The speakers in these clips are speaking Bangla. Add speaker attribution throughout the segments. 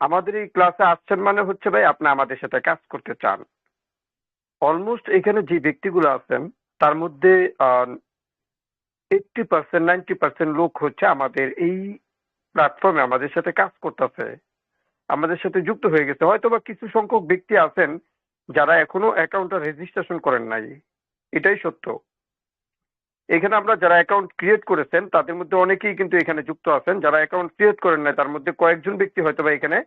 Speaker 1: আমাদের এই ক্লাসে আসছেন মানে হচ্ছে ভাই আপনি আমাদের সাথে কাজ করতে চান। অলমোস্ট এখানে যে ব্যক্তিগুলো আছেন, তার মধ্যে এইটটি পার্সেন্ট নাইনটি পার্সেন্ট লোক হচ্ছে আমাদের এই প্ল্যাটফর্মে আমাদের সাথে কাজ করতেছে, আমাদের সাথে যুক্ত হয়ে গেছে। হয়তো বা কিছু সংখ্যক ব্যক্তি আছেন যারা এখনও অ্যাকাউন্টটা রেজিস্ট্রেশন করেন নাই। এটাই সত্য। এখানে আমরা যারা অ্যাকাউন্ট ক্রিয়েট করেছেন, তাদের মধ্যে অনেকেই কিন্তু এখানে যুক্ত আছেন। যারা অ্যাকাউন্ট ক্রিয়েট করেন নাই, তার মধ্যে কয়েকজন ব্যক্তি হয়তো বা এখানে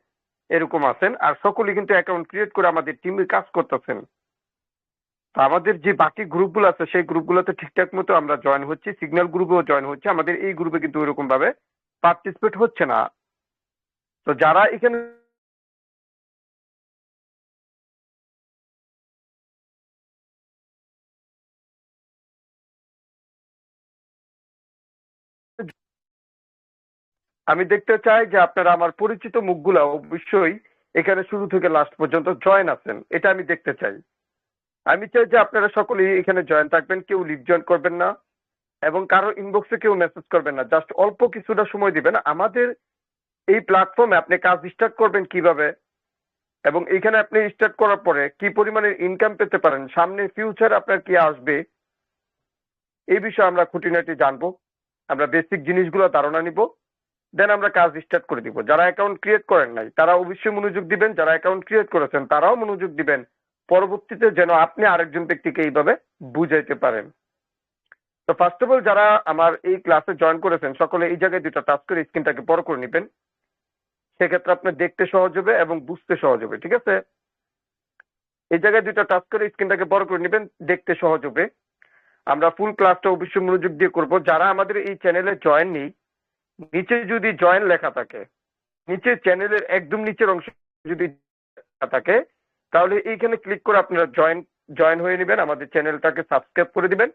Speaker 1: এরকম আছেন। আর সকলেই কিন্তু অ্যাকাউন্ট ক্রিয়েট করে আমাদের টিমে কাজ করতেছেন। আমাদের যে বাকি গ্রুপগুলো আছে, সেই গ্রুপগুলোতে ঠিকঠাক মতো আমরা জয়েন হচ্ছি সিগন্যাল গ্রুপেও জয়েন হচ্ছে। আমাদের এই গ্রুপে কিন্তু ওইরকম ভাবে পার্টিসিপেট হচ্ছে না। তো যারা এখানে আমি দেখতে চাই যে আপনারা আমার পরিচিত মুখগুলো অবশ্যই এখানে শুরু থেকে লাস্ট পর্যন্ত জয়েন আছেন। এটা আমি দেখতে চাই। আমি চাই যে আপনারা সকলেই এখানে জয়েন থাকবেন, কেউ লিভ জয়েন করবেন না এবং কারও ইনবক্সে কেউ মেসেজ করবেন না। জাস্ট অল্প কিছুটা সময় দিবেন। আমাদের এই প্ল্যাটফর্মে আপনি কাজ স্টার্ট করবেন কীভাবে এবং এখানে আপনি স্টার্ট করার পরে কি পরিমাণের ইনকাম পেতে পারেন, সামনে ফিউচার আপনার কি আসবে, এই বিষয়ে আমরা খুঁটিনাটি জানব। আমরা বেসিক জিনিসগুলো ধারণা নিব। দেন আমরা কাজ স্টার্ট করে দিব। যারা অ্যাকাউন্ট ক্রিয়েট করেন নাই তারা অবশ্যই মনোযোগ দিবেন। যারা অ্যাকাউন্ট ক্রিয়েট করেছেন, তারাও মনোযোগ দিবেন। পরবর্তীতে যেন আপনি আরেকজন ব্যক্তিকে এইভাবে বুঝাইতে পারেন। তো ফার্স্ট অফ অল যারা আমার এই ক্লাসে জয়েন করেছেন, সকলে এই জায়গায় দুটো টাচ করে স্ক্রিনটাকে বড় করে নেবেন। সেক্ষেত্রে আপনার দেখতে সহজ হবে এবং বুঝতে সহজ হবে, ঠিক আছে? এই জায়গায় দুটো টাচ করে স্ক্রিনটাকে বড় করে নেবেন, দেখতে সহজ হবে। আমরা ফুল ক্লাসটা অবশ্যই মনোযোগ দিয়ে করব। যারা আমাদের এই চ্যানেলে জয়েন নেই নিচে যদি জয়েন লেখা থাকে, নিচে চ্যানেলের একদম নিচের অংশ যদি থাকে, তাহলে এইখানে ক্লিক করে আপনারা জয়েন জয়েন হয়ে নেবেন, আমাদের চ্যানেলটাকে সাবস্ক্রাইব করে দিবেন।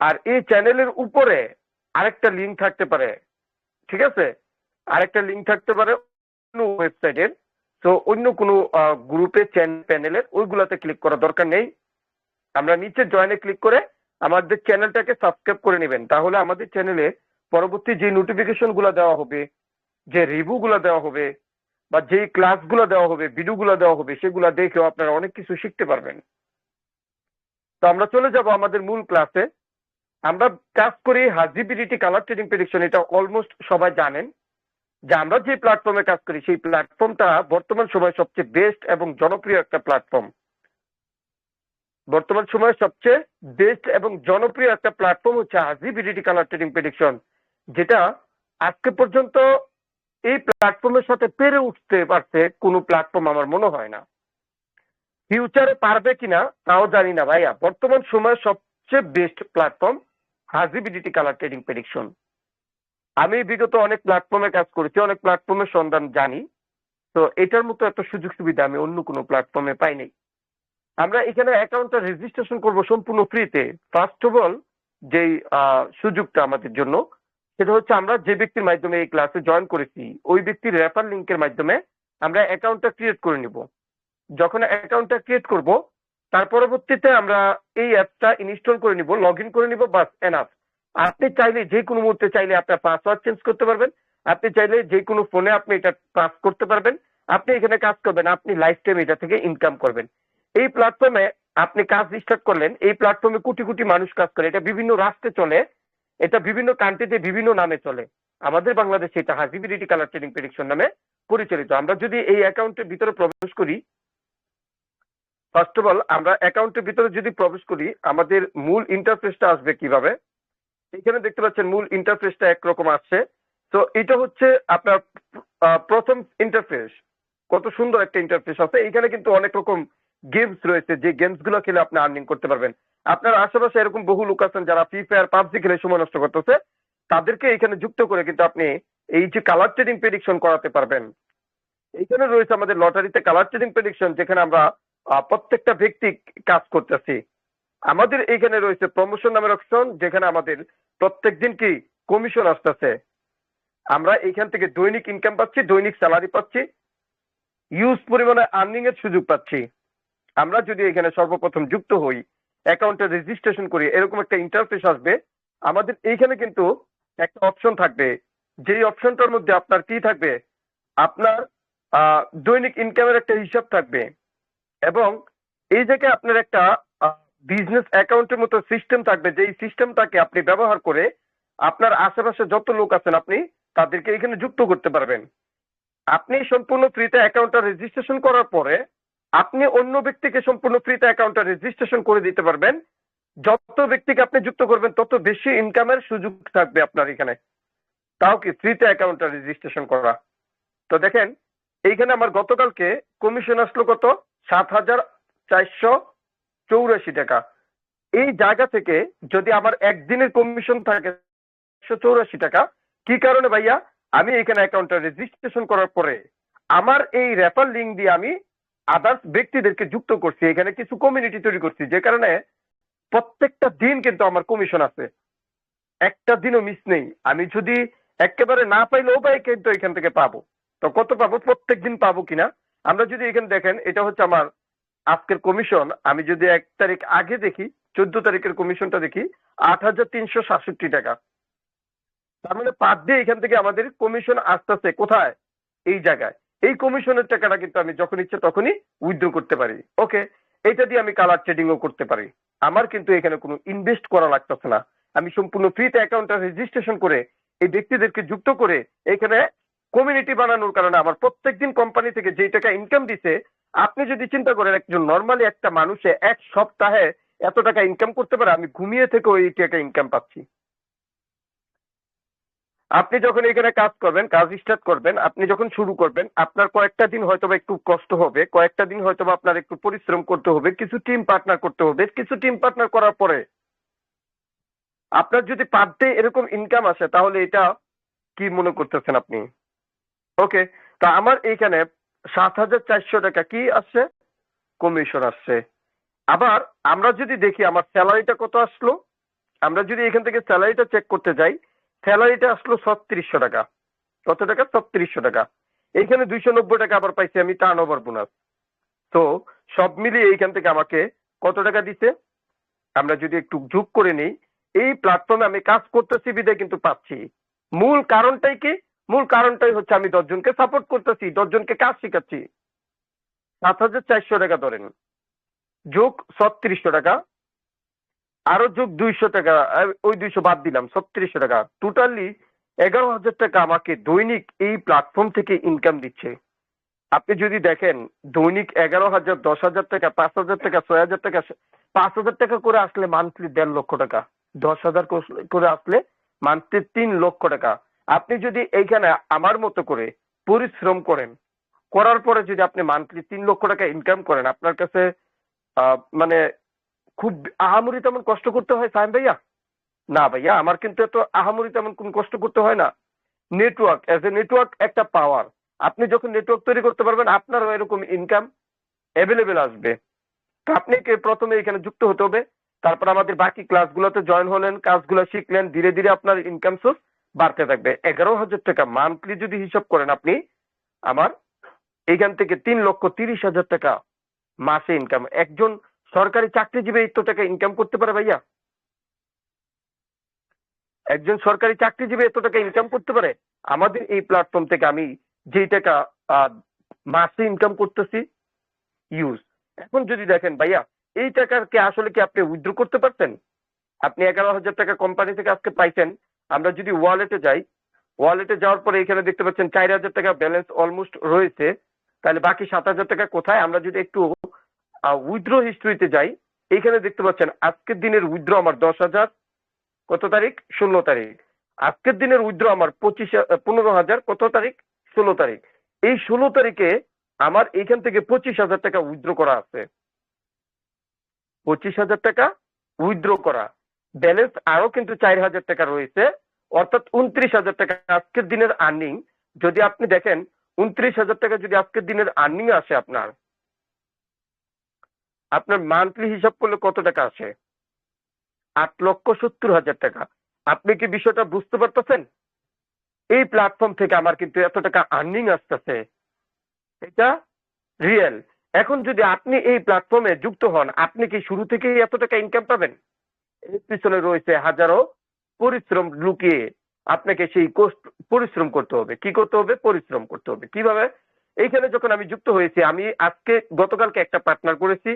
Speaker 1: আর এই চ্যানেলের উপরে আরেকটা লিঙ্ক থাকতে পারে, ঠিক আছে? আরেকটা লিঙ্ক থাকতে পারে অন্য ওয়েবসাইটের তো অন্য কোনো গ্রুপে চ্যানেল প্যানেলের ওইগুলোতে ক্লিক করা দরকার নেই। আমরা নিচে জয়েনে ক্লিক করে আমাদের চ্যানেলটাকে সাবস্ক্রাইব করে নেবেন। তাহলে আমাদের চ্যানেলে পরবর্তী যে নোটিফিকেশনগুলো দেওয়া হবে, যে রিভিউ গুলো দেওয়া হবে, বা যে ক্লাসগুলো দেওয়া হবে ভিডিওগুলো দেওয়া হবে, সেগুলো দেখেও আপনারা অনেক কিছু শিখতে পারবেন। তো আমরা চলে যাব আমাদের মূল ক্লাসে আমরা কাজ করি হাজিবিলিটি কালার ট্রেডিং প্রেডিকশন এটা অলমোস্ট সবাই জানেন। যে আমরা যে প্ল্যাটফর্মে কাজ করি, সেই প্ল্যাটফর্মটা বর্তমান সময়ে সবচেয়ে বেস্ট এবং জনপ্রিয় একটা প্ল্যাটফর্ম বর্তমান সময়ে সবচেয়ে বেস্ট এবং জনপ্রিয় একটা প্ল্যাটফর্ম হচ্ছে হাজিবিলিটি কালার ট্রেডিং প্রেডিকশন যেটা আজকে পর্যন্ত এই প্ল্যাটফর্মের সাথে পেরে উঠতে পারছে কোনো প্ল্যাটফর্ম আমার মনে হয় না। ফিউচারে পারবে কিনা তাও জানি না ভাইয়া। বর্তমান সময়ে সবচেয়ে বেস্ট প্ল্যাটফর্ম হাজিবিলিটি কালার ট্রেডিং প্রেডিকশন আমি বিগত অনেক প্ল্যাটফর্মে কাজ করেছি, অনেক প্ল্যাটফর্মের সন্ধান জানি। তো এটার মতো একটা সুযোগ সুবিধা আমি অন্য কোনো প্ল্যাটফর্মে পাই পাইনি আমরা এখানে অ্যাকাউন্টটা রেজিস্ট্রেশন করব সম্পূর্ণ ফ্রিতে ফার্স্ট অফ অল যেই সুযোগটা আমাদের জন্য সেটা হচ্ছে আমরা যে ব্যক্তির মাধ্যমে এই ক্লাসে জয়েন করেছি, ওই ব্যক্তির রেফার লিঙ্কের মাধ্যমে আমরা অ্যাকাউন্টটা ক্রিয়েট করে নিব। যখন অ্যাকাউন্টটা ক্রিয়েট করব, তার পরবর্তীতে আমরা এই অ্যাপটা ইনস্টল করে নিব লগ ইন করে নিব, বাস এনাফ আপনি চাইলে যে কোনো মুহূর্তে চাইলে আপনার পাসওয়ার্ড চেঞ্জ করতে পারবেন। আপনি চাইলে যে কোনো ফোনে আপনি এটা পাস করতে পারবেন। আপনি এখানে কাজ করবেন, আপনি লাইফ টাইম এটা থেকে ইনকাম করবেন। এই প্ল্যাটফর্মে আপনি কাজ স্টার্ট করলেন, এই প্ল্যাটফর্মে কোটি কোটি মানুষ কাজ করে। এটা বিভিন্ন রাষ্ট্রে চলে এটা বিভিন্ন কান্ট্রিতে বিভিন্ন নামে চলে। আমাদের বাংলাদেশে এটা হাজিবিলিটি কালার ট্রেডিং প্রেডিকশন নামে পরিচালিত। আমরা যদি এই অ্যাকাউন্টের ভিতরে প্রবেশ করি ফার্স্ট অফ অল আমরা অ্যাকাউন্টের ভিতরে যদি প্রবেশ করি, আমাদের মূল ইন্টারফেসটা আসবে কীভাবে? এখানে দেখতে পাচ্ছেন মূল ইন্টারফেসটা একরকম আসছে। তো এটা হচ্ছে আপনার প্রথম ইন্টারফেস কত সুন্দর একটা ইন্টারফেস আছে। এখানে কিন্তু অনেক রকম গেমস রয়েছে। যে গেমসগুলো খেলে আপনি আর্নিং করতে পারবেন। আপনার আশেপাশে এরকম বহু লোক আছেন যারা ফ্রি ফায়ার পাবজি খেলে সময় নষ্ট করতেছে, তাদেরকে এখানে যুক্ত করে কিন্তু আপনি এই যে কালার ট্রেডিং প্রেডিকশন করাতে পারবেন। এইখানে রয়েছে আমাদের লটারিতে কালার ট্রেডিং প্রেডিকশন যেখানে আমরা প্রত্যেকটা ব্যক্তি কাজ করতেছি। আমাদের এইখানে রয়েছে প্রমোশন নামের অপশন যেখানে আমাদের প্রত্যেক দিন কি কমিশন আসতেছে। আমরা এইখান থেকে দৈনিক ইনকাম পাচ্ছি, দৈনিক স্যালারি পাচ্ছি ইউজ পরিমাণে আর্নিং এর সুযোগ পাচ্ছি। আমরা যদি এখানে সর্বপ্রথম যুক্ত হই অ্যাকাউন্টে রেজিস্ট্রেশন করি, এরকম একটা ইন্টারফেস আসবে। আমাদের এইখানে কিন্তু একটা অপশন থাকবে। যেই অপশনটার মধ্যে আপনার কি থাকবে? আপনার দৈনিক ইনকামের একটা হিসাব থাকবে। এবং এই জায়গায় আপনার একটা বিজনেস অ্যাকাউন্টের মতো সিস্টেম থাকবে। যেই সিস্টেমটাকে আপনি ব্যবহার করে আপনার আশেপাশে যত লোক আছেন আপনি, তাদেরকে এখানে যুক্ত করতে পারবেন। আপনি সম্পূর্ণ ফ্রিতে অ্যাকাউন্টটা রেজিস্ট্রেশন করার পরে আপনি অন্য ব্যক্তিকে সম্পূর্ণ ফ্রিতে অ্যাকাউন্টটা রেজিস্ট্রেশন করে দিতে পারবেন। যত ব্যক্তিকে আপনি যুক্ত করবেন, তত বেশি ইনকামের সুযোগ থাকবে আপনার এখানে। তাও কি ফ্রিতে অ্যাকাউন্টটা রেজিস্ট্রেশন করা? তো দেখেন, এইখানে আমার গতকালকে কমিশন আসলো কত? সাত হাজার চারশো চৌরাশি টাকা। এই জায়গা থেকে যদি আমার একদিনের কমিশন থাকে একশো চৌরাশি টাকা, কি কারণে ভাইয়া? আমি এখানে অ্যাকাউন্টটা রেজিস্ট্রেশন করার পরে আমার এই রেফার লিঙ্ক দিয়ে আমি আদার্স ব্যক্তিদেরকে যুক্ত করছি, এখানে কিছু কমিউনিটি তৈরি করছি, যে কারণে প্রত্যেকটা দিন কিন্তু আমার কমিশন আছে। একটা দিনও মিস নেই। আমি যদি একেবারে না পাইলেও পাই কিন্তু এখান থেকে পাবো। তো কত পাবো? প্রত্যেক দিন পাবো কিনা? আমরা যদি এখানে দেখেন, এটা হচ্ছে আমার আজকের কমিশন আমি যদি এক তারিখ আগে দেখি, চোদ্দ তারিখের কমিশনটা দেখি, আট হাজার তিনশো সাতষট্টি টাকা। তার মানে পার ডে এখান থেকে আমাদের কমিশন আসতেছে কোথায়? এই জায়গায়। এই কমিশনের টাকাটা কিন্তু আমি যখন ইচ্ছে তখনই উইথড্র করতে পারি। ওকে এটা দিয়ে আমি কালার ট্রেডিংও করতে পারি। আমার কিন্তু এখানে কোনো ইনভেস্ট করা লাগতেছে না। আমি সম্পূর্ণ ফ্রিতে অ্যাকাউন্টটা রেজিস্ট্রেশন করে এই ব্যক্তিদেরকে যুক্ত করে এখানে কমিউনিটি বানানোর কারণে আমার প্রত্যেকদিন কোম্পানি থেকে যেই টাকা ইনকাম দিছে, আপনি যদি চিন্তা করেন একজন নর্মালি একটা মানুষে এক সপ্তাহে এত টাকা ইনকাম করতে পারে, আমি ঘুমিয়ে থেকেও এই টাকা ইনকাম পাচ্ছি। আপনি যখন এখানে কাজ করবেন, কাজ স্টার্ট করবেন, আপনি যখন শুরু করবেন, আপনার কয়েকটা দিন হয়তো একটু কষ্ট হবে, কয়েকটা দিন হয়তো আপনার একটু পরিশ্রম করতে হবে, কিছু টিম পার্টনার করতে হবে, কিছু টিম পার্টনার করার পরে আপনার যদি পার ডে এরকম ইনকাম আসে, তাহলে এটা কি মনে করতেছেন আপনি? ওকে তা আমার এইখানে সাত হাজার চারশো টাকা কি আসছে? কমিশন আসছে। আবার আমরা যদি দেখি, আমার স্যালারিটা কত আসলো? আমরা যদি এখান থেকে স্যালারিটা চেক করতে যাই স্যালারিটা আসলো ছত্রিশশো টাকা। কত টাকা? ছত্রিশশো টাকা। এইখানে দুইশো নব্বই টাকা আবার পাইছি আমি টার্ন ওভার বোনাস তো সব মিলিয়ে এইখান থেকে আমাকে কত টাকা দিছে? আমরা যদি একটু যোগ করে নিই, এই প্ল্যাটফর্মে আমি কাজ করতেছি, বিদায় কিন্তু পাচ্ছি। মূল কারণটাই কি? মূল কারণটাই হচ্ছে আমি দশজনকে সাপোর্ট করতেছি, দশজনকে কাজ শিখাচ্ছি। সাত হাজার চারশো টাকা ধরেন। যোগ ছত্রিশশো টাকা। আরও যোগ দুইশো টাকা ওই দুইশো বাদ দিলাম, ছত্রিশশো টাকা। টোটালি এগারো হাজার টাকা আমাকে দৈনিক এই প্ল্যাটফর্ম থেকে ইনকাম দিচ্ছে। আপনি যদি দেখেন, দৈনিক এগারো হাজার, দশ হাজার টাকা, পাঁচ হাজার টাকা, ছয় হাজার টাকা পাঁচ হাজার টাকা করে আসলে মান্থলি দেড় লক্ষ টাকা। দশ হাজার করে আসলে মান্থলি তিন লক্ষ টাকা। আপনি যদি এইখানে আমার মতো করে পরিশ্রম করেন, করার পরে যদি আপনি মান্থলি তিন লক্ষ টাকা ইনকাম করেন, আপনার কাছে মানে খুব আহামরি তেমন কষ্ট করতে হয় সাইম ভাইয়া? না ভাইয়া, আমার কিন্তু এত আহামরি তেমন কোন কষ্ট করতে হয় না। নেটওয়ার্ক অ্যাজ এ নেটওয়ার্ক একটা পাওয়ার আপনি যখন নেটওয়ার্ক তৈরি করতে পারবেন, আপনারও এরকম ইনকাম অ্যাভেলেবেল আসবে। তো আপনাকে প্রথমে এখানে যুক্ত হতে হবে। তারপর আমাদের বাকি ক্লাসগুলোতে জয়েন হলেন, কাজগুলো শিখলেন, ধীরে ধীরে আপনার ইনকাম সোর্স বাড়তে থাকবে। এগারো হাজার টাকা মান্থলি যদি হিসাব করেন আপনি, আমার এইখান থেকে তিন লক্ষ তিরিশ হাজার টাকা মাসে ইনকাম একজন সরকারি চাকরিজীবী এত টাকা ইনকাম করতে পারে ভাইয়া। একজন সরকারি চাকরিজীবী এত টাকা ইনকাম করতে পারে। আমাদের এই প্ল্যাটফর্ম থেকে আমি যেই টাকা মাসে ইনকাম করতেছি ইউজ এখন যদি দেখেন ভাইয়া, এই টাকাকে আসলে কি আপনি উইথড্র করতে পারতেন? আপনি এগারো হাজার টাকা কোম্পানি থেকে আজকে পাইছেন। আমরা যদি ওয়ালেটে যাই ওয়ালেটে যাওয়ার পরে এখানে দেখতে পাচ্ছেন চার হাজার টাকা ব্যালেন্স অলমোস্ট রয়েছে। তাহলে বাকি সাত হাজার টাকা কোথায়? আমরা যদি একটু উইথড্র হিস্ট্রিতে যাই, এইখানে দেখতে পাচ্ছেন আজকের দিনের উইথড্র আমার দশ হাজার, কত তারিখ? ষোলো তারিখ। আজকের দিনের উইথড্র আমার পঁচিশ পনেরো হাজার, কত তারিখ? ষোলো তারিখ। এই ষোলো তারিখে আমার এইখান থেকে পঁচিশ হাজার টাকা উইথড্র করা আছে। পঁচিশ হাজার টাকা উইথড্র করা। ব্যালেন্স আরও কিন্তু চার হাজার টাকা রয়েছে। অর্থাৎ উনত্রিশ হাজার টাকা আজকের দিনের আর্নিং যদি আপনি দেখেন, উনত্রিশ হাজার টাকা যদি আজকের দিনের আর্নিং আসে আপনার আপনার মান্থলি হিসাব করলে কত টাকা আসে আট লক্ষ সত্তর হাজার টাকা। আপনি কি বিষয়টা বুঝতে পারতেছেন? এই প্ল্যাটফর্ম থেকে আমার কিন্তু এত টাকা আর্নিং আসতেছে। এটা রিয়েল এখন যদি আপনি এই প্ল্যাটফর্মে যুক্ত হন, আপনি কি শুরু থেকেই এত টাকা ইনকাম পাবেন? এর পিছনে রয়েছে হাজারো পরিশ্রম লুকিয়ে আপনাকে সেই কোর্স পরিশ্রম করতে হবে। কি করতে হবে? পরিশ্রম করতে হবে। কীভাবে? এইখানে যখন আমি যুক্ত হয়েছি, আমি আজকে গতকালকে একটা পার্টনার করেছি।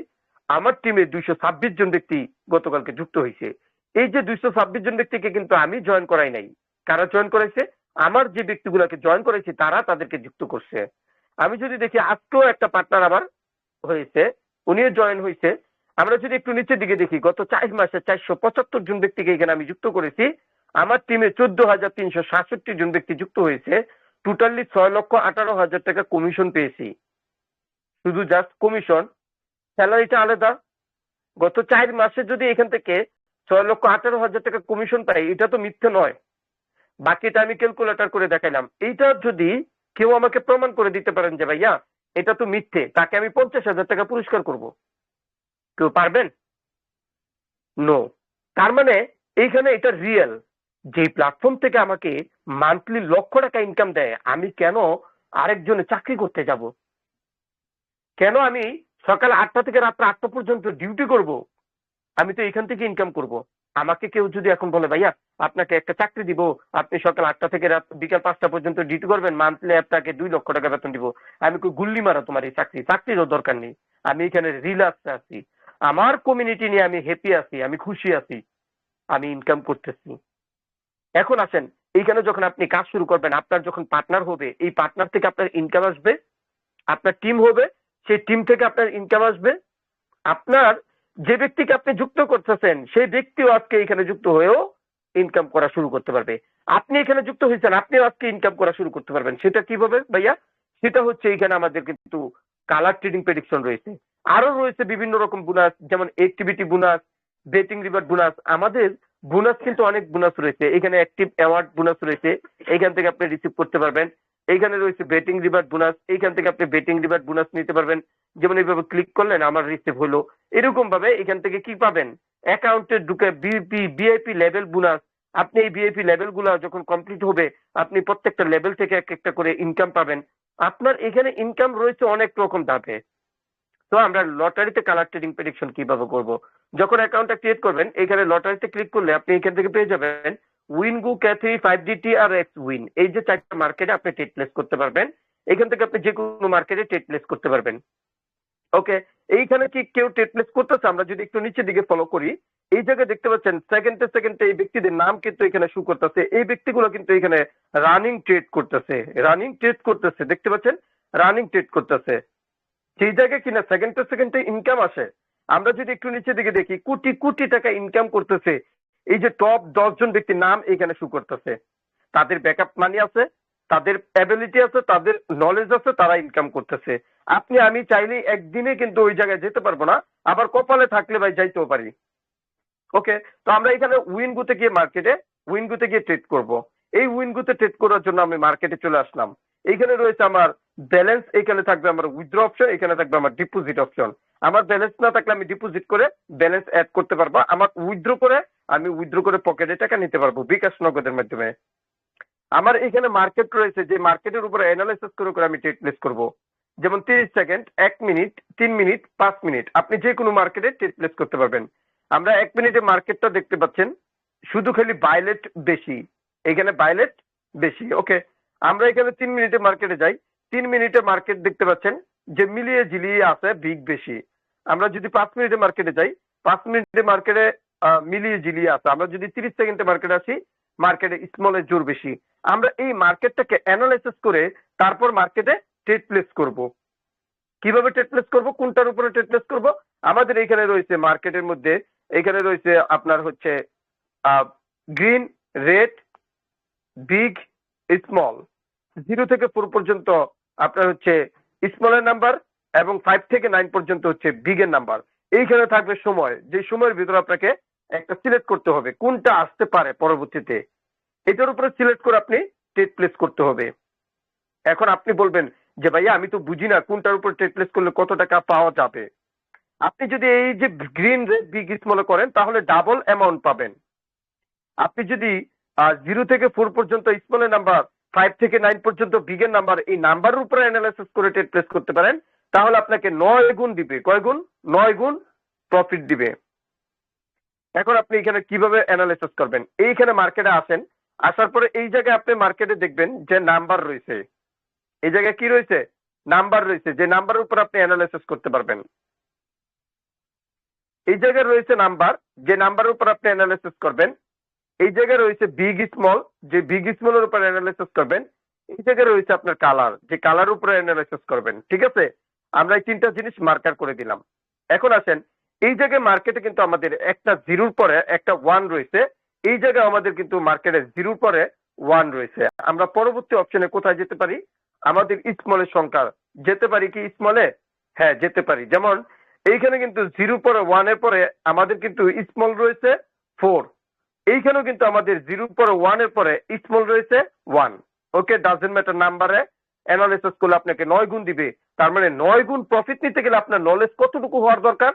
Speaker 1: আমার টিমে দুইশো ছাব্বিশ জন ব্যক্তি গতকালকে যুক্ত হয়েছে। এই যে দুইশো ছাব্বিশ জন ব্যক্তিকে কিন্তু আমি জয়েন করাই নাই। কারা জয়েন করেছে? আমার যে ব্যক্তিগুলোকে জয়েন করেছি, তারা তাদেরকে যুক্ত করছে। আমি যদি দেখি, আজকেও একটা পার্টনার আমার হয়েছে, উনিও জয়েন হয়েছে। আমরা যদি একটু নিচের দিকে দেখি, গত চার মাসে চারশো পঁচাত্তর জন ব্যক্তিকে এখানে আমি যুক্ত করেছি। আমার টিমে চোদ্দ হাজার তিনশো সাতষট্টি জন ব্যক্তি যুক্ত হয়েছে। টোটালি ছয় লক্ষ আঠারো হাজার টাকা কমিশন পেয়েছি। শুধু জাস্ট কমিশন স্যালারিটা আলাদা। গত চার মাসে যদি এখান থেকে ছয় লক্ষ আঠারো হাজার টাকা কমিশন পাই, এটা তো মিথ্যে নয়। বাকিটা আমি ক্যালকুলেটর করে দেখাইলাম। এইটা যদি কেউ আমাকে প্রমাণ করে দিতে পারেন যে, ভাইয়া, এটা তো মিথ্যে, তাকে আমি পঞ্চাশ হাজার টাকা পুরস্কার করব। কেউ পারবেন? নো তার মানে এইখানে এটা রিয়েল যে প্ল্যাটফর্ম থেকে আমাকে মান্থলি লক্ষ টাকা ইনকাম দেয়, আমি কেন আরেকজনে চাকরি করতে যাব? কেন আমি সকাল আটটা থেকে রাত্র আটটা পর্যন্ত ডিউটি করব। আমি তো এখান থেকে ইনকাম করব। আমাকে কেউ যদি এখন বলে, ভাইয়া, আপনাকে একটা চাকরি দিব। আপনি সকাল আটটা থেকে রাত বিকাল পাঁচটা পর্যন্ত ডিউটি করবেন। মান্থলি আপনাকে দুই লক্ষ টাকা বেতন দিব। আমি গুল্লি মারা তোমার এই চাকরি। চাকরিরও দরকার নেই। আমি এখানে রিল্যাক্সে আছি। আমার কমিউনিটি নিয়ে আমি হ্যাপি আছি। আমি খুশি আছি। আমি ইনকাম করতেছি। এখন আসেন, এইখানে যখন আপনি কাজ শুরু করবেন, আপনার যখন পার্টনার হবে, এই পার্টনার থেকে আপনার ইনকাম আসবে, আপনার টিম হবে সেই টিম থেকে আপনার ইনকাম আসবে। আপনার যে ব্যক্তিকে আপনি যুক্ত করতেছেন, সেই ব্যক্তিও আজকে এখানে যুক্ত হয়েও ইনকাম করা শুরু করতে পারবে। আপনি এখানে যুক্ত হয়েছেন, আপনিও আজকে ইনকাম করা শুরু করতে পারবেন। সেটা কীভাবে ভাইয়া? সেটা হচ্ছে এখানে আমাদের কিন্তু কালার ট্রেডিং প্রেডিকশন রয়েছে। আরও রয়েছে বিভিন্ন রকম বোনাস যেমন activity bonus betting river bonus আমাদের বোনাস কিন্তু অনেক বোনাস রয়েছে। এখানে অ্যাক্টিভ অ্যাওয়ার্ড বোনাস রয়েছে। এখান থেকে আপনি রিসিভ করতে পারবেন। এইখানে রয়েছে বেটিং রিভার বোনাস এইখান থেকে আপনি বেটিং রিভার বোনাস নিতে পারবেন। যেমন এইভাবে ক্লিক করলেন, আমার রিসিভ হলো। এরকম ভাবে এখান থেকে কি পাবেন? অ্যাকাউন্টে ঢুকে বিপি বিআইপি লেভেল বোনাস আপনি এই বিআইপি লেভেলগুলা যখন কমপ্লিট হবে, আপনি প্রত্যেকটা লেভেল থেকে এক একটা করে ইনকাম পাবেন। আপনার এখানে ইনকাম রয়েছে অনেক রকম ধাপে। তো আমরা লটারিতে কালার ট্রেডিং প্রেডিকশন কীভাবে করব? যখন অ্যাকাউন্টটা ক্রিয়েট করবেন, এখানে লটারিতে ক্লিক করলে আপনি এখান থেকে পেয়ে যাবেন উইনগু ক্যাথি ফাইভ ডিটি আর এক্স উইন এই যে চারটা মার্কেটে আপনি ট্রেড প্লেস করতে পারবেন, এখান থেকে আপনি যে কোনো মার্কেটে ট্রেড প্লেস করতে পারবেন। ওকে এইখানে কি কেউ ট্রেড প্লেস করতেছে? আমরা যদি একটু নিচের দিকে ফলো করি, এই জায়গায় দেখতে পাচ্ছেন সেকেন্ডে সেকেন্ডে এই ব্যক্তিদের নাম কিন্তু এখানে শু করতেছে। এই ব্যক্তিগুলো কিন্তু এখানে রানিং ট্রেড করতেছে। রানিং ট্রেড করতেছে। দেখতে পাচ্ছেন? রানিং ট্রেড করতেছে। সেই জায়গায় কিনা সেকেন্ডে সেকেন্ডে ইনকাম আসে। আমরা যদি একটু নিচের দিকে দেখি, কোটি কোটি টাকা ইনকাম করতেছে। এই যে টপ জন ব্যক্তির নাম এখানে শু করতেছে, তাদের ব্যাকআপ মানি আছে, তাদের অ্যাবিলিটি আছে, তাদের নলেজ আছে, তারা ইনকাম করতেছে। আপনি, আমি চাইলে একদিনে কিন্তু ওই জায়গায় যেতে পারব না, আবার কপালে থাকলে ভাই যাইতেও পারি। ওকে তো আমরা এখানে উইনগুতে গিয়ে মার্কেটে উইনগুতে গিয়ে ট্রেড করব। এই উইনগুতে ট্রেড করার জন্য আমি মার্কেটে চলে আসলাম। এইখানে রয়েছে আমার ব্যালেন্স এখানে থাকবে আমার উইথড্র অপশন এখানে থাকবে আমার ডিপোজিট অপশন আমার ব্যালেন্স না থাকলে আমি ডিপোজিট করে ব্যালেন্স অ্যাড করতে পারব। আমার উইথড্র করে আমি উইথড্র করে পকেটে টাকা নিতে পারব বিকাশ নগদের মাধ্যমে। আমার এখানে মার্কেট রয়েছে, যে মার্কেটের উপরে অ্যানালাইসিস করে করে আমি ট্রেড প্লেস করব। যেমন তিরিশ সেকেন্ড এক মিনিট তিন মিনিট পাঁচ মিনিট আপনি যে কোনো মার্কেটে ট্রেড প্লেস করতে পারবেন। আমরা এক মিনিটে মার্কেটটা দেখতে পাচ্ছেন, শুধু খালি বাইলেট বেশি। এখানে বাইলেট বেশি ওকে আমরা এখানে তিন মিনিটে মার্কেটে যাই, তিন মিনিটে মার্কেট দেখতে পাচ্ছেন যে মিলিয়ে ঝিলিয়ে আছে বিগ বেশি। আমরা যদি পাঁচ মিনিটে মার্কেটে যাই, পাঁচ মিনিটে মার্কেটে মিলিয়ে ঝিলিয়ে আছে। আমরা যদি তিরিশ সেকেন্ডে মার্কেটে আসি মার্কেটে স্মলের জোর বেশি। আমরা এই মার্কেটটাকে অ্যানালাইসিস করে তারপর মার্কেটে ট্রেড প্লেস করব। কীভাবে ট্রেড প্লেস করব? কোনটার উপরে ট্রেড প্লেস করব? আমাদের এখানে রয়েছে মার্কেটের মধ্যে এখানে রয়েছে আপনার হচ্ছে green red big small zero থেকে ফোর পর্যন্ত আপনার হচ্ছে স্মলের নাম্বার এবং ফাইভ থেকে নাইন পর্যন্ত হচ্ছে বিগের নাম্বার এইখানে থাকবে সময়। যে সময়ের ভিতরে আপনাকে একটা সিলেক্ট করতে হবে, কোনটা আসতে পারে পরবর্তীতে। এটার উপরে সিলেক্ট করে আপনি ট্রেড প্লেস করতে হবে। এখন আপনি বলবেন যে, ভাইয়া, আমি তো বুঝি না কোনটার উপর ট্রেড প্লেস করলে কত টাকা পাওয়া যাবে? আপনি যদি এই যে গ্রিন বিগ স্মলে করেন, তাহলে ডাবল অ্যামাউন্ট পাবেন। আপনি যদি জিরো থেকে ফোর পর্যন্ত স্মলের নাম্বার ফাইভ থেকে নাইন পর্যন্ত বিগের নাম্বার এই নাম্বারের উপরে অ্যানালাইসিস করে ট্রেড প্লেস করতে পারেন, তাহলে আপনাকে নয় গুণ দিবে। কয় গুণ? নয় গুণ প্রফিট দিবে। এখন আপনি এখানে কীভাবে অ্যানালাইসিস করবেন? এইখানে মার্কেটে আসেন, আসার পরে এই জায়গায় আপনি মার্কেটে দেখবেন যে নাম্বার রয়েছে। এই জায়গায় কি রয়েছে? নাম্বার রয়েছে। যে নাম্বারের উপর আপনি অ্যানালাইসিস করতে পারবেন। এই জায়গায় রয়েছে নাম্বার যে নাম্বারের উপর আপনি অ্যানালাইসিস করবেন এই জায়গায় রয়েছে বিগ স্মল যে বিগ স্মলের উপর অ্যানালাইসিস করবেন, এই জায়গায় রয়েছে আপনার কালার যে কালার উপরে অ্যানালাইসিস করবেন, ঠিক আছে? আমরা এই তিনটা জিনিস মার্কার করে দিলাম। এখন আসেন, এই জায়গায় মার্কেটে কিন্তু আমাদের একটা জিরোর পরে একটা ওয়ান রয়েছে, এই জায়গায় আমাদের কিন্তু মার্কেটে জিরোর পরে ওয়ান রয়েছে। আমরা পরবর্তী অপশনে কোথায় যেতে পারি? আমাদের স্মলের সংখ্যা, যেতে পারি কি স্মলে হ্যাঁ যেতে পারি। যেমন, এইখানে কিন্তু জিরো পরে ওয়ানের পরে আমাদের কিন্তু স্মল রয়েছে ফোর এইখানেও কিন্তু আমাদের জিরোর পরে ওয়ানের পরে স্মল রয়েছে ওয়ান ওকে ডাজেন্ট ম্যাটার নাম্বারে অ্যানালিসিস করলে আপনাকে নয় গুণ দিবে। তার মানে নয় গুণ প্রফিট নিতে গেলে আপনার নলেজ কতটুকু হওয়ার দরকার?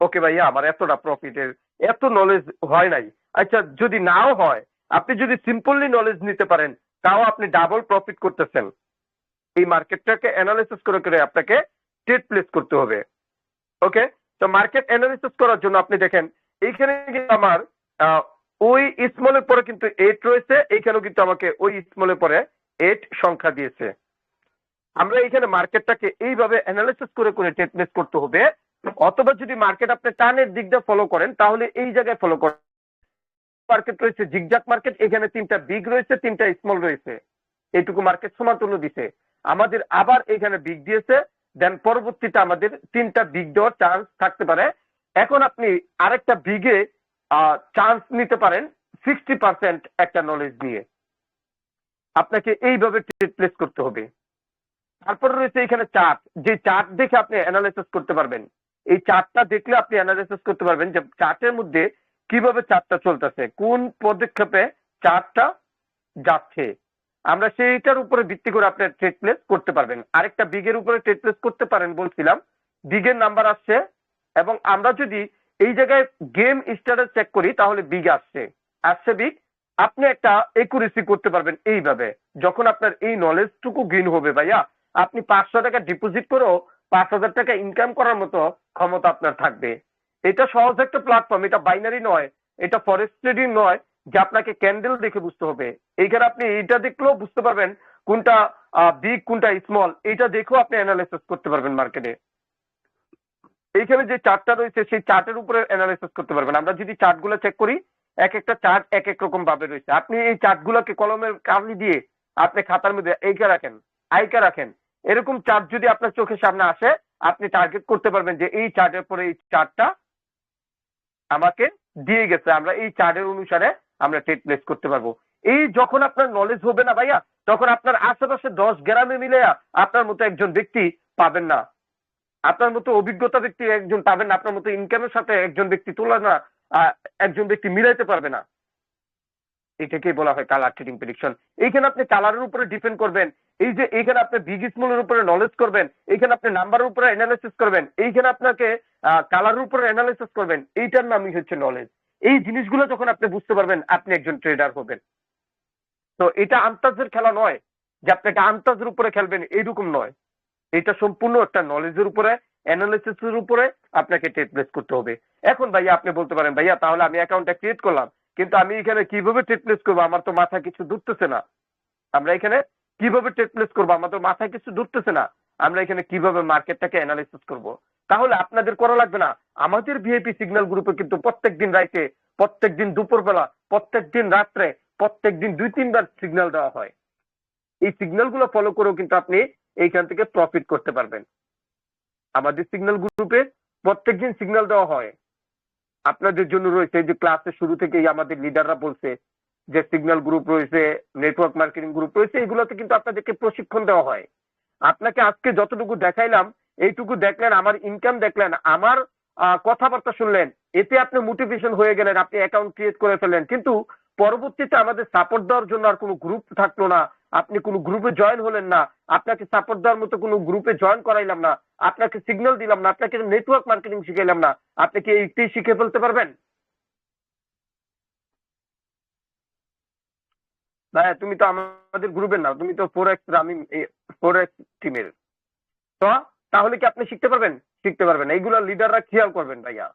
Speaker 1: ওকে ভাইয়া, আমার এতটা প্রফিটের এত নলেজ হয় নাই। আচ্ছা যদি নাও হয়, আপনি যদি সিম্পলি নলেজ নিতে পারেন, তাও আপনি ডাবল প্রফিট করতেছেন। এই মার্কেটটাকে অ্যানালিসিস করে করে আপনাকে ট্রেড প্লেস করতে হবে। ওকে তো মার্কেট অ্যানালিসিস করার জন্য আপনি দেখেন, এইখানে কিন্তু আমার ওই স্মলের পরে কিন্তু এইট রয়েছে, এইখানেও কিন্তু আমাকে ওই স্মলের পরে এইট সংখ্যা দিয়েছে। আমরা এইখানে মার্কেটটাকে এইভাবে অ্যানালিসিস করে করে ট্রেড করতে হবে। অথবা যদি মার্কেট আপনি টানের দিকটা ফলো করেন, তাহলে এই জায়গায় ফলো করেন। মার্কেট রয়েছে জিগজাক মার্কেট এখানে তিনটা বিগ রয়েছে, তিনটা স্মল রয়েছে। এইটুকু মার্কেট সমাতুল্য দিছে। আমাদের আবার এখানে বিগ দিয়েছে দেন পরবর্তীতে আমাদের তিনটা বিগ দেওয়ার চান্স থাকতে পারে। এখন আপনি আরেকটা বিগে চান্স নিতে পারেন সিক্সটি পার্সেন্ট একটা নলেজ নিয়ে আপনাকে এইভাবে ট্রেড প্লেস করতে হবে। তারপরে রয়েছে এখানে চার্ট যে চার্ট দেখে আপনি অ্যানালাইসিস করতে পারবেন। এই চার্টটা দেখলে আপনি অ্যানালাইসিস করতে পারবেন যে চার্টের মধ্যে কীভাবে চার্টটা চলতেছে, কোন পদক্ষেপে চার্টটা যাচ্ছে। আমরা সেইটার উপরে ভিত্তি করে আপনি ট্রেড প্লেস করতে পারবেন। আরেকটা বিগের উপরে ট্রেড প্লেস করতে পারেন বলছিলাম। বিগের নাম্বার আসছে এবং আমরা যদি এই জায়গায় গেম স্টার্টার চেক করি, তাহলে বিগ আসছে। আসছে বিগ আপনি একটা একুরেসি করতে পারবেন এইভাবে। যখন আপনার এই নলেজটুকু গেইন হবে ভাইয়া, আপনি পাঁচশো টাকা ডিপোজিট করেও পাঁচ হাজার টাকা ইনকাম করার মতো ক্ষমতা আপনার থাকবে। এটা সহজ একটা প্ল্যাটফর্ম এটা বাইনারি নয়, এটা ফরেস্ট ট্রেডিং নয়, যে আপনাকে ক্যান্ডেল দেখে বুঝতে হবে। এইখানে আপনি এইটা দেখলেও বুঝতে পারবেন কোনটা বিগ কোনটা স্মল এইটা দেখেও আপনি অ্যানালাইসিস করতে পারবেন মার্কেটে এইখানে যে চার্টটা রয়েছে, সেই চার্টের উপরে অ্যানালাইসিস করতে পারবেন। আমরা যদি চার্টগুলো চেক করি, এক একটা চার্ট এক এক রকম ভাবে রয়েছে। আপনি এই চার্টগুলোকে কলমের কালি দিয়ে আপনি খাতার মধ্যে এইকা রাখেন আইকা রাখেন। এরকম চার্ট যদি আপনার চোখের সামনে আসে, আপনি টার্গেট করতে পারবেন যে এই চার্টের পরে এই চার্টটা আমাকে দিয়ে গেছে। আমরা এই চার্টের অনুসারে আমরা ট্রেড প্লেস করতে পারব। এই যখন আপনার নলেজ হবে না ভাইয়া, তখন আপনার আশেপাশে দশ গ্রামে মিলে আপনার মতো একজন ব্যক্তি পাবেন না। আপনার মতো অভিজ্ঞতা ব্যক্তি একজন পাবেন না, আপনার মতো ইনকামের সাথে একজন ব্যক্তি তুলনা একজন ব্যক্তি মিলাইতে পারবে না। এটাকেই বলা হয় কালার ট্রেডিং প্রেডিকশন এইখানে আপনি কালারের উপরে ডিপেন্ড করবেন। এই যে এইখানে আপনি বিগ স্মলের উপরে নলেজ করবেন, এইখানে আপনি নাম্বারের উপরে অ্যানালাইসিস করবেন, এইখানে আপনাকে কালারের উপরে অ্যানালাইসিস করবেন, এইটার নামই হচ্ছে নলেজ এই জিনিসগুলো যখন আপনি বুঝতে পারবেন, আপনি একজন ট্রেডার হবেন। তো এটা আন্তাজের খেলা নয় যে আপনি একটা আন্তাজের উপরে খেলবেন, এইরকম নয়। এটা সম্পূর্ণ একটা নলেজের উপরে অ্যানালিসিসের উপরে আপনাকে ট্রেড প্লেস করতে হবে। এখন ভাইয়া আপনি বলতে পারেন, ভাইয়া, তাহলে আমি অ্যাকাউন্টটা ক্রিয়েট করলাম, কিন্তু আমি এখানে কীভাবে ট্রেড প্লেস করব? আমার তো মাথায় কিছু ঢুকতেছে না। আমরা এখানে কীভাবে ট্রেড প্লেস করব? আমার তো মাথায় কিছু ঢুকতেছে না। আমরা এখানে কীভাবে মার্কেটটাকে অ্যানালিসিস করব? তাহলে আপনাদের করা লাগবে না। আমাদের ভিআইপি সিগন্যাল গ্রুপে কিন্তু প্রত্যেক দিন রাইতে, প্রত্যেক দিন দুপুরবেলা, প্রত্যেক দিন রাত্রে, প্রত্যেক দিন দুই তিনবার সিগন্যাল দেওয়া হয়। এই সিগন্যালগুলো ফলো করেও কিন্তু আপনি এইখান থেকে প্রফিট করতে পারবেন। আমাদের সিগন্যাল গ্রুপে প্রত্যেকদিন সিগন্যাল দেওয়া হয়। আপনাদের জন্য রয়েছে যে ক্লাসের শুরু থেকেই আমাদের লিডাররা বলছে যে সিগন্যাল গ্রুপ রয়েছে নেটওয়ার্ক মার্কেটিং গ্রুপ রয়েছে, এগুলোতে কিন্তু আপনাদেরকে প্রশিক্ষণ দেওয়া হয়। আপনাকে আজকে যতটুকু দেখাইলাম, এইটুকু দেখলেন, আমার ইনকাম দেখলেন, আমার কথাবার্তা শুনলেন, এতে আপনি মোটিভেশন হয়ে গেলেন, আপনি অ্যাকাউন্ট ক্রিয়েট করে ফেললেন। কিন্তু পরবর্তীতে আমাদের সাপোর্ট দেওয়ার জন্য আর কোনো গ্রুপ থাকল না। আপনি কোনো গ্রুপে জয়েন হলেন না। আপনাকে সাপোর্ট দেওয়ার মতো কোনো গ্রুপে জয়েন করাইলাম না। আপনাকে সিগন্যাল দিলাম না। আপনাকে নেটওয়ার্ক মার্কেটিং শিখাইলাম না। আপনি কি এইটাই শিখে ফেলতে পারবেন? ভাইয়া তুমি তো আমাদের গ্রুপের না। তুমি তো ফোর এক্স আমি ফোর এক্স টিমের তো, তাহলে কি আপনি শিখতে পারবেন? শিখতে পারবেন। এইগুলো লিডাররা খেয়াল করবেন, ভাইয়া।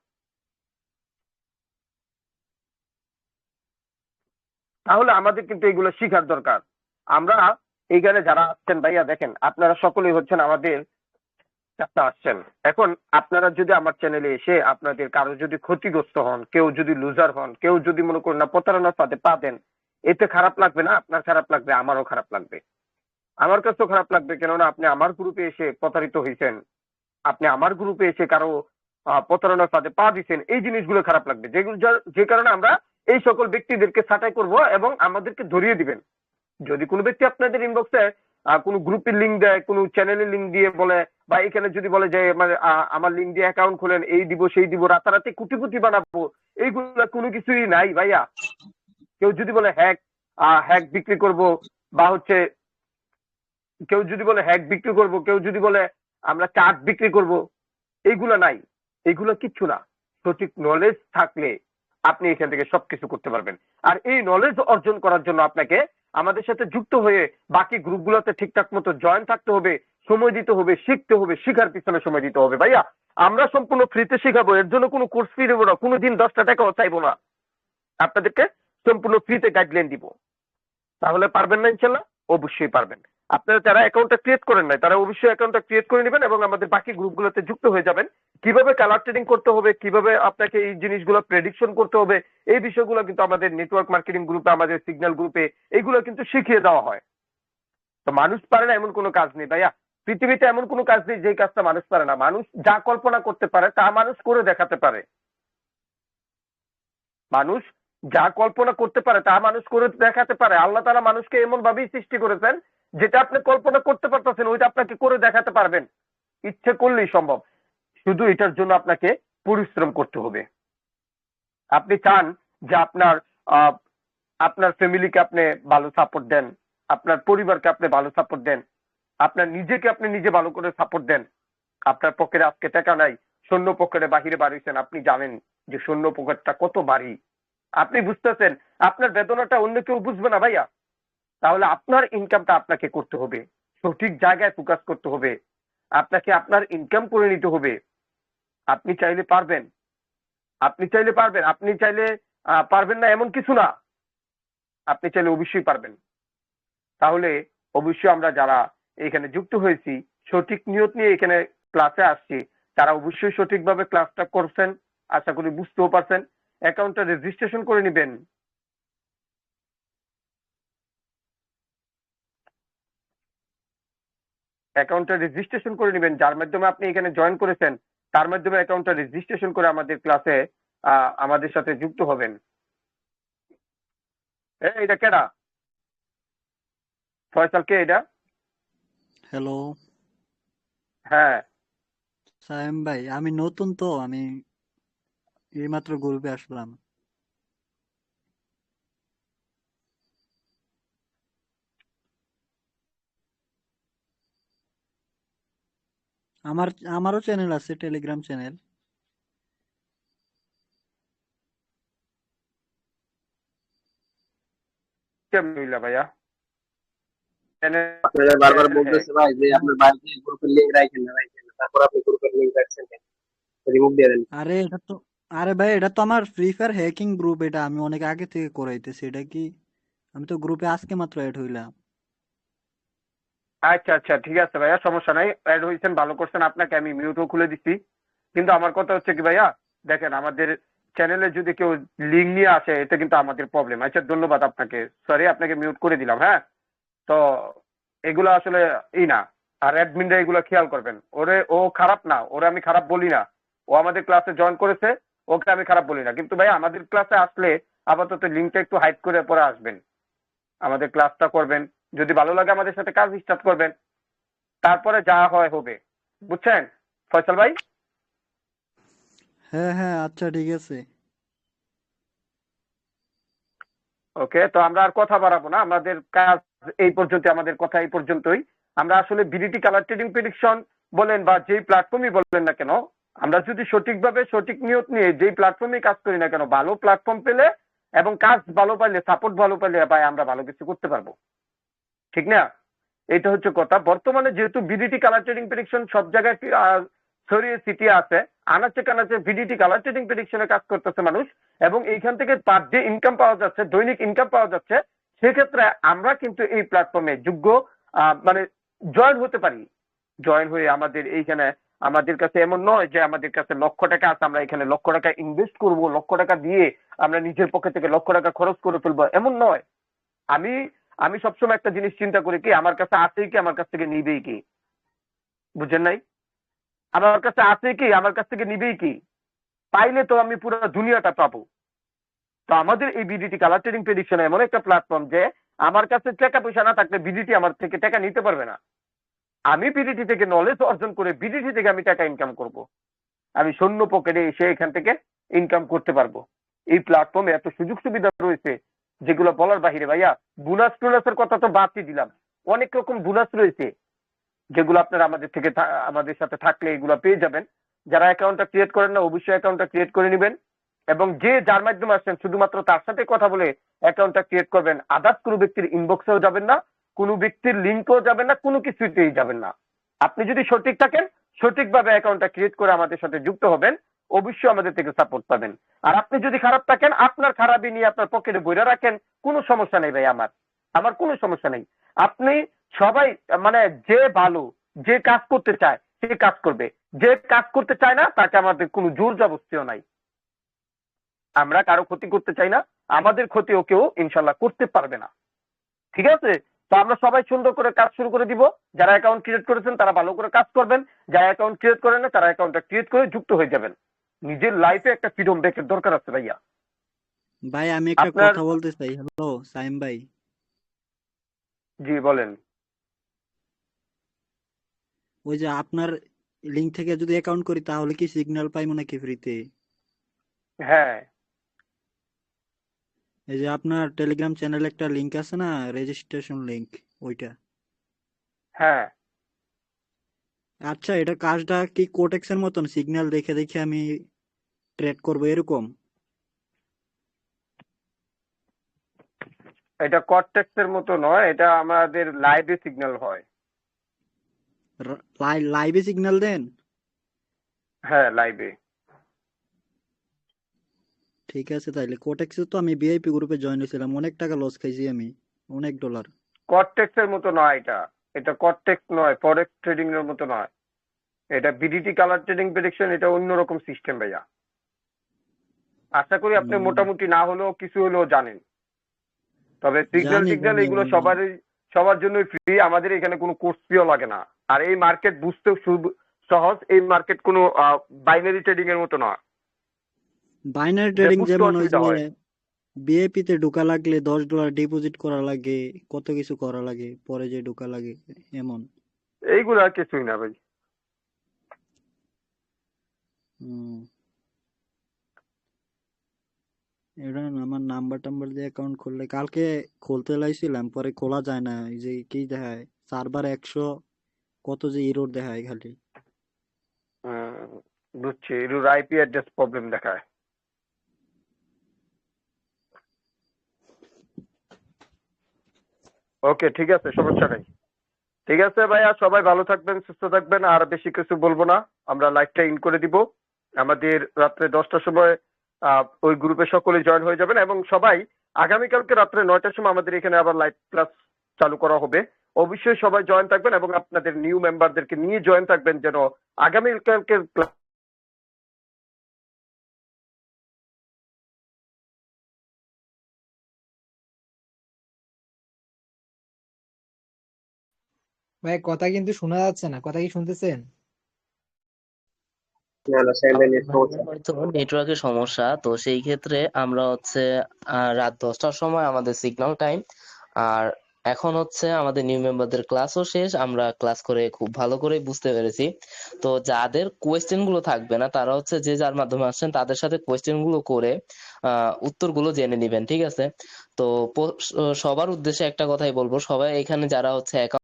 Speaker 1: তাহলে আমাদের কিন্তু এগুলো শিখার দরকার। আমরা এইখানে যারা আসছেন ভাইয়া, দেখেন, আপনারা সকলেই হচ্ছেন আমাদের আসছেন। এখন আপনারা যদি আমার চ্যানেলে এসে আপনাদের কারও যদি ক্ষতিগ্রস্ত হন, কেউ যদি লুজার হন, কেউ যদি মনে করেন না প্রতারণার সাথে পা দেন, এতে খারাপ লাগবে না, আপনার খারাপ লাগবে, আমারও খারাপ লাগবে। আমার কাছেও খারাপ লাগবে, কেননা আপনি আমার গ্রুপে এসে প্রতারিত হয়েছেন আপনি আমার গ্রুপে এসে কারও প্রতারণার সাথে পা দিচ্ছেন এই জিনিসগুলো খারাপ লাগবে। যে কারণে আমরা এই সকল ব্যক্তিদেরকে ছাঁটাই করব এবং আমাদেরকে ধরিয়ে দিবেন। যদি কোনো ব্যক্তি আপনাদের ইনবক্সে কোনো গ্রুপের লিঙ্ক দেয় কোনো চ্যানেলের লিঙ্ক দিয়ে বলে বা এখানে যদি বলে যে মানে, আমার লিঙ্ক দিয়ে অ্যাকাউন্ট খোলেন এই দিব সেই দিব রাতারাতি কুটিপুটি বানাবো এইগুলো কোনো কিছুই নাই ভাইয়া। কেউ যদি বলে হ্যাক হ্যাক বিক্রি করব বা হচ্ছে কেউ যদি বলে হ্যাক বিক্রি করব কেউ যদি বলে আমরা চাট বিক্রি করব এইগুলো নাই। এইগুলো কিচ্ছু না। সঠিক নলেজ থাকলে আপনি এখান থেকে সবকিছু করতে পারবেন। আর এই নলেজ অর্জন করার জন্য আপনাকে আমাদের সাথে যুক্ত হয়ে বাকি গ্রুপগুলোতে ঠিকঠাক মতো জয়েন থাকতে হবে, সময় দিতে হবে, শিখতে হবে, শিখার পিছনে সময় দিতে হবে। ভাইয়া, আমরা সম্পূর্ণ ফ্রিতে শেখাবো, এর জন্য কোনো কোর্স ফি দেবো না কোনো দিন দশটা টাকাও চাইব না। আপনাদেরকে সম্পূর্ণ ফ্রিতে গাইডলাইন দিব। তাহলে পারবেন না ইনশাল্লাহ? অবশ্যই পারবেন। আপনারা যারা অ্যাকাউন্টটা ক্রিয়েট করেন নাই, তারা অবশ্যই অ্যাকাউন্টটা ক্রিয়েট করে নেবেন এবং আমাদের বাকি গ্রুপগুলোতে যুক্ত হয়ে যাবেন। কীভাবে কালার ট্রেডিং করতে হবে, কীভাবে আপনাকে এই জিনিসগুলো প্রেডিকশন করতে হবে, এই বিষয়গুলো কিন্তু আমাদের নেটওয়ার্ক মার্কেটিং গ্রুপে আমাদের সিগন্যাল গ্রুপে এইগুলো কিন্তু শিখিয়ে দেওয়া হয়। তো মানুষ পারে না এমন কোনো কাজ নেই, ভাইয়া। পৃথিবীতে এমন কোনো কাজ নেই যে কাজটা মানুষ পারে না। মানুষ যা কল্পনা করতে পারে, তা মানুষ করে দেখাতে পারে। মানুষ যা কল্পনা করতে পারে, তা মানুষ করে দেখাতে পারে। আল্লাহ তারা মানুষকে এমন ভাবেই সৃষ্টি করেছেন যেটা আপনি কল্পনা করতে পারতেছেন, ওইটা আপনাকে করে দেখাতে পারবেন। ইচ্ছে করলেই সম্ভব। শুধু এটার জন্য আপনাকে পরিশ্রম করতে হবে। আপনি চান যে আপনার আপনার ফ্যামিলিকে আপনি ভালো সাপোর্ট দেন, আপনার পরিবারকে আপনি ভালো সাপোর্ট দেন, আপনার নিজেকে আপনি নিজে ভালো করে সাপোর্ট দেন। আপনার পকেটে আজকে টাকা নাই, শূন্য পকেটে বাহিরে বাড়িয়েছেন আপনি জানেন যে শূন্য পকেটটা কত বাড়ি আপনি বুঝতেছেন, আপনার বেদনাটা অন্য কেউ বুঝবে না ভাইয়া। তাহলে আপনার ইনকামটা আপনাকে করতে হবে। সঠিক জায়গায় ফোকাস করতে হবে। আপনাকে আপনার ইনকাম করে নিতে হবে। আপনি চাইলে পারবেন। আপনি চাইলে পারবেন। আপনি চাইলে পারবেন না এমন কিছু না। আপনি চাইলে অবশ্যই পারবেন। তাহলে অবশ্যই আমরা যারা এখানে যুক্ত হয়েছি, সঠিক নিয়ত নিয়ে এখানে ক্লাসে আসছি, তারা অবশ্যই সঠিকভাবে ক্লাসটা করছেন। আশা করি বুঝতেও পারছেন। অ্যাকাউন্টটা রেজিস্ট্রেশন করে নেবেন। অ্যাকাউন্টটা রেজিস্ট্রেশন করে নেবেন। যার মাধ্যমে আপনি এখানে জয়েন করেছেন তার মাধ্যমে অ্যাকাউন্টটা রেজিস্ট্রেশন করে আমাদের ক্লাসে আমাদের সাথে যুক্ত হবেন। এ এটা কেডা? ফয়সাল কে এটা?
Speaker 2: হ্যালো
Speaker 1: হ্যাঁ।
Speaker 2: সায়েম ভাই আমি নতুন তো আমি এইমাত্র গ্রুপে আসলাম। আমার আমারও চ্যানেল আছে টেলিগ্রাম চ্যানেল
Speaker 1: কেমন হইলা ভাইয়া? চ্যানেল
Speaker 3: বারবার বলতেছে ভাই যে আপনার বাড়িতে গ্রুপের লিংক রাখেন না রাখেন তারপর আপনি গ্রুপের লিংক রাখছেন রিমুভ দিয়ে দেন।
Speaker 2: আরে এটা তো আরে ভাই এটা তো আমার ফ্রি ফায়ার হ্যাকিং গ্রুপ এটা। আমি অনেক আগে থেকে করাইতেছি। এটা কি আমি তো গ্রুপে আজকে মাত্র অ্যাড হইলাম।
Speaker 1: আচ্ছা আচ্ছা ঠিক আছে ভাইয়া, সমস্যা নাই। অ্যাড হয়েছেন, ভালো করছেন আপনাকে, আমি মিউটও খুলে দিচ্ছি। কিন্তু আমার কথা হচ্ছে কি ভাইয়া, দেখেন আমাদের চ্যানেলে যদি কেউ লিঙ্ক নিয়ে আসে এটা কিন্তু আমাদের প্রবলেম আচ্ছা ধন্যবাদ আপনাকে। সরি আপনাকে মিউট করে দিলাম হ্যাঁ? তো এগুলো আসলে ই না। আর অ্যাডমিনরা এগুলো খেয়াল করবেন। ওরে, ও খারাপ না, ওরে আমি খারাপ বলি না। ও আমাদের ক্লাসে জয়েন করেছে, ওকে আমি খারাপ বলি না। কিন্তু ভাই আমাদের ক্লাসে আসলে আপাতত লিঙ্কটা একটু হাইড করে পরে আসবেন। আমাদের ক্লাসটা করবেন। যদি ভালো লাগে আমাদের সাথে কাজ স্টার্ট করবেন। তারপরে যা হয় হবে। বুঝছেন? ফয়সাল ভাই?
Speaker 2: হ্যাঁ হ্যাঁ আচ্ছা ঠিক আছে।
Speaker 1: ওকে তো আমরা আর কথা বাড়াবো না। আমাদের কাজ এই পর্যন্ত আমাদের কথা এই পর্যন্তই। আমরা আসলে বিডিটি কালার ট্রেডিং প্রেডিকশন বলেন বা যেই প্ল্যাটফর্মই বলেন না কেন আমরা যদি সঠিকভাবে সঠিক নিয়ত নিয়ে যেই প্ল্যাটফর্মে কাজ করি না কেন ভালো প্ল্যাটফর্ম পেলে এবং কাজ ভালো পাইলে সাপোর্ট ভালো পাইলে ভাই আমরা ভালো কিছু করতে পারব। ঠিক না? এটা হচ্ছে কথা। বর্তমানে যেহেতু বিডিটি কালার ট্রেডিং প্রেডিকশন সব জায়গায় ছড়িয়ে ছিটিয়ে আছে, আনাচে কানাচে ভিডিটি কালার ট্রেডিং প্রেডিকশনে কাজ করতেছে মানুষ, এবং এইখান থেকে পার ডে ইনকাম পাওয়া যাচ্ছে, দৈনিক ইনকাম পাওয়া যাচ্ছে, সেক্ষেত্রে আমরা কিন্তু এই প্ল্যাটফর্মে যোগ্য মানে জয়েন হতে পারি। জয়েন হয়ে আমাদের এইখানে, আমাদের কাছে এমন নয় যে আমাদের কাছে লক্ষ টাকা আছে, আমরা এখানে লক্ষ টাকা ইনভেস্ট করব, লক্ষ টাকা দিয়ে আমরা নিজের পক্ষে থেকে লক্ষ টাকা খরচ করে ফেলব, এমন নয়। আমি আমি সবসময় একটা জিনিস চিন্তা করি কি, আমার কাছে আছেই কি, আমার কাছ থেকে নিবেই কি? বুঝেন নাই? আমার কাছে আছে কি, আমার কাছ থেকে নিবেই কি? পাইলে তো আমি পুরো দুনিয়াটা পাবো। তো আমাদের এই বিডিটি কালার ট্রেডিং প্রেডিকশন এমন একটা প্ল্যাটফর্ম যে, আমার কাছে টাকা পয়সা না থাকলে বিডিটি আমার থেকে টাকা নিতে পারবে না। আমি বিডিটি থেকে নলেজ অর্জন করে বিডিটি থেকে আমি টাকা ইনকাম করব। আমি শূন্য পকেটে এসে এখান থেকে ইনকাম করতে পারব। এই প্ল্যাটফর্মে এত সুযোগ সুবিধা রয়েছে যেগুলো বলার বাহিরে, ভাইয়া। বোনাস টোনাসের কথা তো বাদই দিলাম। অনেক রকম বোনাস রয়েছে, যেগুলো আপনারা আমাদের থেকে আমাদের সাথে থাকলে এগুলো পেয়ে যাবেন। যারা অ্যাকাউন্টটা ক্রিয়েট করেন না, অবশ্যই অ্যাকাউন্টটা ক্রিয়েট করে নেবেন। এবং যে যার মাধ্যমে আসছেন, শুধুমাত্র তার সাথে কথা বলে অ্যাকাউন্টটা ক্রিয়েট করবেন। আদার্স কোনো ব্যক্তির ইনবক্সেও যাবেন না, কোনো ব্যক্তির লিঙ্কও যাবেন না, কোনো কিছুতেই যাবেন না। আপনি যদি সঠিক থাকেন, সঠিকভাবে অ্যাকাউন্টটা ক্রিয়েট করে আমাদের সাথে যুক্ত হবেন। অবশ্যই আমাদের থেকে সাপোর্ট পাবেন। আর আপনি যদি খারাপ থাকেন, আপনার খারাপই নিয়ে আপনার পকেটে বইরা রাখেন, কোনো সমস্যা নেই ভাই আমার। আমার কোনো সমস্যা নেই। আপনি সবাই মানে যে ভালো, যে কাজ করতে চায়, সে কাজ করবে। যে কাজ করতে চায় না, তাকে আমাদের কোনো জোর জবস্তিও নাই। আমরা কারও ক্ষতি করতে চাই না, আমাদের ক্ষতিও কেউ ইনশাল্লাহ করতে পারবে না। ঠিক আছে? তো আমরা সবাই সুন্দর করে কাজ শুরু করে দিব। যারা অ্যাকাউন্ট ক্রিয়েট করেছেন, তারা ভালো করে কাজ করবেন। যারা অ্যাকাউন্ট ক্রিয়েট করেন না, তারা অ্যাকাউন্টটা ক্রিয়েট করে যুক্ত হয়ে যাবেন। নিজের লাইফে একটা ফ্রিডম ব্রেকের দরকার আছে ভাইয়া।
Speaker 2: ভাই আমি একটা কথা বলতে চাই। হ্যালো সাইম ভাই।
Speaker 1: জি বলেন।
Speaker 2: ওই যে আপনার লিঙ্ক থেকে যদি অ্যাকাউন্ট করি তাহলে কি সিগন্যাল পাইবো নাকি ফ্রিতে
Speaker 1: হ্যাঁ।
Speaker 2: এই যে আপনার টেলিগ্রাম চ্যানেলে একটা লিঙ্ক আছে না রেজিস্ট্রেশন লিঙ্ক ওইটা?
Speaker 1: হ্যাঁ।
Speaker 2: আচ্ছা এটা কাজটা কি কোটেক্সের মতন? সিগন্যাল দেখে দেখে আমি ট্রেড করব এরকম?
Speaker 1: এটা কর্টেক্সের মতো নয় এটা আমাদের লাইভে সিগন্যাল হয়।
Speaker 2: লাইভে সিগন্যাল দেন?
Speaker 1: হ্যাঁ লাইভে
Speaker 2: ঠিক আছে তাইলে কোটেক্সে তো আমি ভিআইপি গ্রুপে জয়েন হয়েছিলাম অনেক টাকা লস খাইছি আমি অনেক ডলার
Speaker 1: কর্টেক্সের মতো নয় এটা এটা কর্টেক্স নয় ফরেক্স ট্রেডিং এর মতো নয়। এটা বিডিটি কালার ট্রেডিং প্রেডিকশন এটা অন্যরকম সিস্টেম ভাইয়া। আশা করি আপনি মোটামুটি না হলেও কিছু হলেও জানেন। তবে সিগন্যাল সিগন্যাল এগুলো
Speaker 2: জানি।
Speaker 1: সবারই সবার জন্যই ফ্রি আমাদের এখানে কোনো কোর্স ফিও লাগে না। আর এই মার্কেট বুঝতে সহজ এই মার্কেট কোনো বাইনারি ট্রেডিং এর মতো নয়।
Speaker 2: বাইনারি ট্রেডিং যেমন ওই যে বিএপি তে ঢোকা লাগলে দশ ডলার ডিপোজিট করা লাগে কত কিছু করা লাগে পরে যে ঢোকা লাগে এমন।
Speaker 1: এইগুলো আর কিছুই না ভাই।
Speaker 2: হুম। এটা আমার নাম্বার টাম্বার দিয়ে অ্যাকাউন্ট খুললে, কালকে খুলতে লাইছিলাম পরে খোলা যায় না, এই যে কি দেখায় সার্ভার একশো, কত যে ইরোর দেখায় খালি।
Speaker 1: বুঝছি এর আইপি অ্যাড্রেস প্রবলেম দেখায়। ওকে ঠিক আছে, সমস্যা নেই। ঠিক আছে ভাইয়া, সবাই ভালো থাকবেন, সুস্থ থাকবেন, আর বেশি কিছু বলব না, আমরা লাইভটা ইন করে দিব। আমাদের রাত্রে দশটার সময় ওই গ্রুপে সকলে জয়েন হয়ে যাবেন এবং সবাই আগামীকালকে রাত্রে নয়টার সময় আমাদের এখানে আবার লাইভ ক্লাস চালু করা হবে। অবশ্যই সবাই জয়েন থাকবেন এবং আপনাদের নিউ মেম্বারদেরকে নিয়ে জয়েন থাকবেন যেন আগামীকালকের ক্লাস
Speaker 4: ভাই, কথা কিন্তু শোনা যাচ্ছে না। কথা কি শুনতেছেন?
Speaker 3: না না
Speaker 5: হয়তো নেটওয়ার্কের সমস্যা। তো সেই ক্ষেত্রে আমরা হচ্ছে রাত দশটার সময় আমাদের সিগন্যাল টাইম আর এখন হচ্ছে আমাদের নিউ মেম্বারদের ক্লাসও শেষ। আমরা ক্লাস করে খুব ভালো করে বুঝতে পেরেছি। তো যাদের কোয়েশ্চেনগুলো থাকবে না তারা হচ্ছে যে যার মাধ্যমে আসছেন তাদের সাথে কোয়েশ্চেনগুলো করে আহ উত্তরগুলো জেনে নিবেন ঠিক আছে? তো সবার উদ্দেশ্যে একটা কথাই বলব সবাই এখানে যারা হচ্ছে